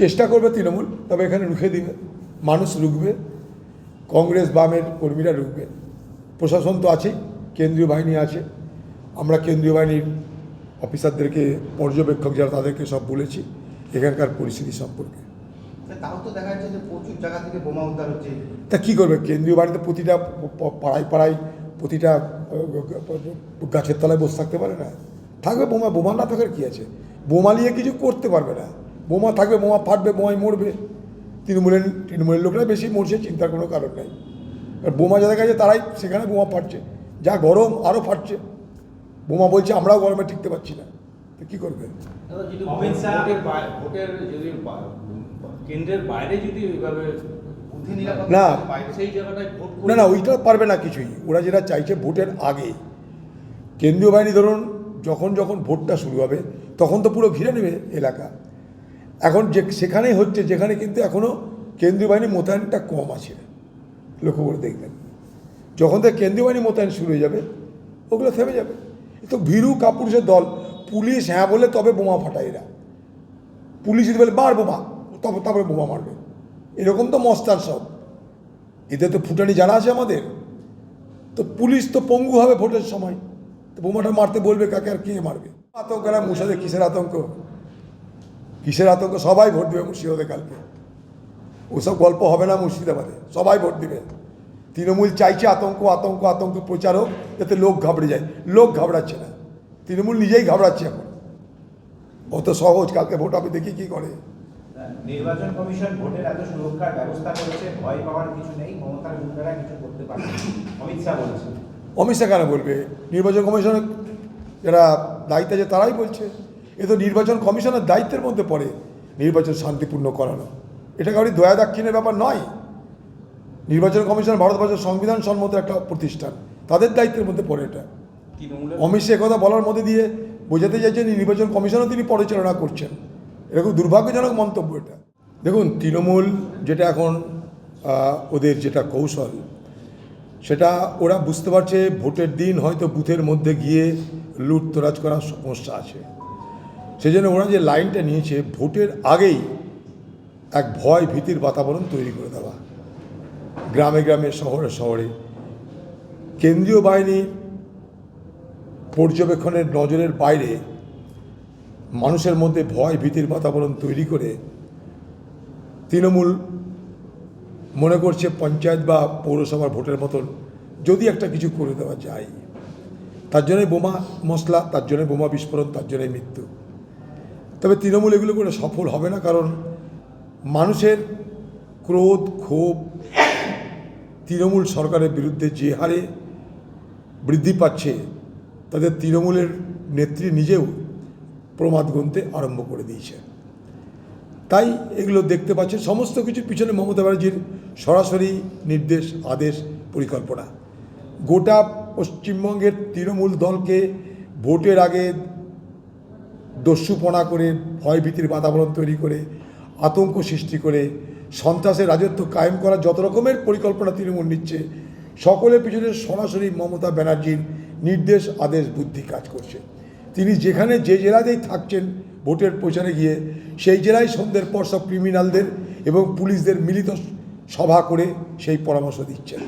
চেষ্টা করবে তৃণমূল তবে এখানে রুখে দিবে। মানুষ রুখবে কংগ্রেস বামের কর্মীরা রুখবে। প্রশাসন তো আছেই কেন্দ্রীয় বাহিনী আছে। আমরা কেন্দ্রীয় বাহিনীর অফিসারদেরকে পর্যবেক্ষক যারা তাদেরকে সব বলেছি এখানকার পরিস্থিতি সম্পর্কে। তাও তো দেখা যাচ্ছে যে প্রচুর জায়গা থেকে বোমা তা কী করবে? কেন্দ্রীয় বাড়িতে প্রতিটা পাড়ায় পাড়ায় প্রতিটা গাছের তলায় বসে থাকতে পারে না। থাকবে বোমা বোমা না থাকার কী আছে? বোমা নিয়ে কিছু করতে পারবে না। বোমা থাকবে বোমা ফাটবে বোমায় মরবে। তৃণমূলের তৃণমূলের লোকরা বেশি মরছে চিন্তার কোনো কারণ নেই। আর বোমা যাদের কাছে তারাই সেখানে বোমা ফাটছে। যা গরম আরও ফাটছে। বোমা বলছে আমরাও গরমে টিকতে পারছি না। তো কী করবে? কেন্দ্রের বাইরে যদি ওইভাবে না। না না ওইটা পারবে না কিছুই। ওরা যেটা চাইছে ভোটের আগে। কেন্দ্রীয় বাহিনী ধরুন যখন যখন ভোটটা শুরু হবে তখন তো পুরো ঘিরে নেবে এলাকা। এখন যে সেখানেই হচ্ছে, যেখানে কিন্তু এখনও কেন্দ্রীয় বাহিনী মোতায়েনটা কম আছে। লক্ষ্য করে দেখবেন। যখন থেকে কেন্দ্রীয় বাহিনী মোতায়েন শুরু হয়ে যাবে, ওগুলো থেমে যাবে। তো ভীরু কাপুরুষের দল, পুলিশ হ্যাঁ বলে তবে বোমা ফাটায় এরা। পুলিশ যদি বলে, বার বোমা তবে তারপরে বোমা মারবে। এরকম তো মস্তান সব। এদের তো ফুটানি জানা আছে আমাদের, তো পুলিশ তো পঙ্গু হবে ভোটের সময়। তো বোমাটা মারতে বলবে কাকে আর কে মারবে? আতঙ্ক মুর্শিদে কিসের আতঙ্ক? কিসের আতঙ্ক? সবাই ভোট দেবে মুর্শিদাবাদে কালকে। ওসব গল্প হবে না মুর্শিদাবাদে। সবাই ভোট দেবে। তৃণমূল চাইছে আতঙ্ক আতঙ্ক আতঙ্ক প্রচার হোক যাতে লোক ঘাবড়ে যায়। লোক ঘাবড়াচ্ছে না। তৃণমূল নিজেই ঘাবড়াচ্ছে এখন। অত সহজ। কালকে ভোট হবে দেখি কি করে। নির্বাচন কমিশন ভোটের এত সুরক্ষার ব্যবস্থা করেছে ভয় পাওয়ার কিছু নেই মমতার গুন্ডারা কিছু করতে পারে অমিত শাহ অমিত শাহ কেন বলবে? নির্বাচন কমিশনের যারা দায়িত্ব আছে তারাই বলছে। এ তো নির্বাচন কমিশনের দায়িত্বের মধ্যে পড়ে নির্বাচন শান্তিপূর্ণ করানো। এটা কাউরি দয়া দাক্ষিণের ব্যাপার নয়। নির্বাচন কমিশন ভারতবর্ষের সংবিধান সম্মত একটা প্রতিষ্ঠান। তাদের দায়িত্বের মধ্যে পড়ে এটা। অমিত শাহ কথা বলার মধ্যে দিয়ে বোঝাতে চাইছেন নির্বাচন কমিশনও তিনি পরিচালনা করছেন। এটা খুব দুর্ভাগ্যজনক মন্তব্য এটা। দেখুন তৃণমূল যেটা এখন ওদের যেটা কৌশল সেটা ওরা বুঝতে পারছে ভোটের দিন হয়তো বুথের মধ্যে গিয়ে লুটতরাজ করার সমস্যা আছে। সেই জন্য ওরা যে লাইনটা নিয়েছে, ভোটের আগেই এক ভয় ভীতির বাতাবরণ তৈরি করে দেওয়া। গ্রামে গ্রামে, শহরে শহরে। কেন্দ্রীয় বাহিনী পর্যবেক্ষণের নজরের বাইরে মানুষের মধ্যে ভয় ভীতির বাতাবরণ তৈরি করে তৃণমূল মনে করছে পঞ্চায়েত বা পৌরসভার ভোটের মতন যদি একটা কিছু করে দেওয়া যায়, তার জন্যই বোমা মশলা, তার জন্য বোমা বিস্ফোরণ, তার জন্যই মৃত্যু। তবে তৃণমূল এগুলো করে সফল হবে না, কারণ মানুষের ক্রোধ, ক্ষোভ তৃণমূল সরকারের বিরুদ্ধে যে হারে বৃদ্ধি পাচ্ছে, তাদের তৃণমূলের নেত্রী নিজেও প্রমাদ গুনতে আরম্ভ করে দিয়েছে। তাই এগুলো দেখতে পাচ্ছে সমস্ত কিছুর পিছনে মমতা ব্যানার্জির সরাসরি নির্দেশ, আদেশ, পরিকল্পনা। গোটা পশ্চিমবঙ্গের তৃণমূল দলকে ভোটের আগে দস্যুপনা করে ভয়ভীতির বাতাবরণ তৈরি করে, আতঙ্ক সৃষ্টি করে, সন্ত্রাসের রাজত্ব কায়েম করার যত রকমের পরিকল্পনা তৃণমূল নিচ্ছে, সকলের পিছনে সরাসরি মমতা ব্যানার্জির নির্দেশ, আদেশ, বুদ্ধি কাজ করছে। তিনি যেখানে যে জেলাতেই থাকছেন, ভোটের প্রচারে গিয়ে সেই জেলায় সন্ধ্যের পর সব ক্রিমিনালদের এবং পুলিশদের মিলিত সভা করে সেই পরামর্শ দিচ্ছেন।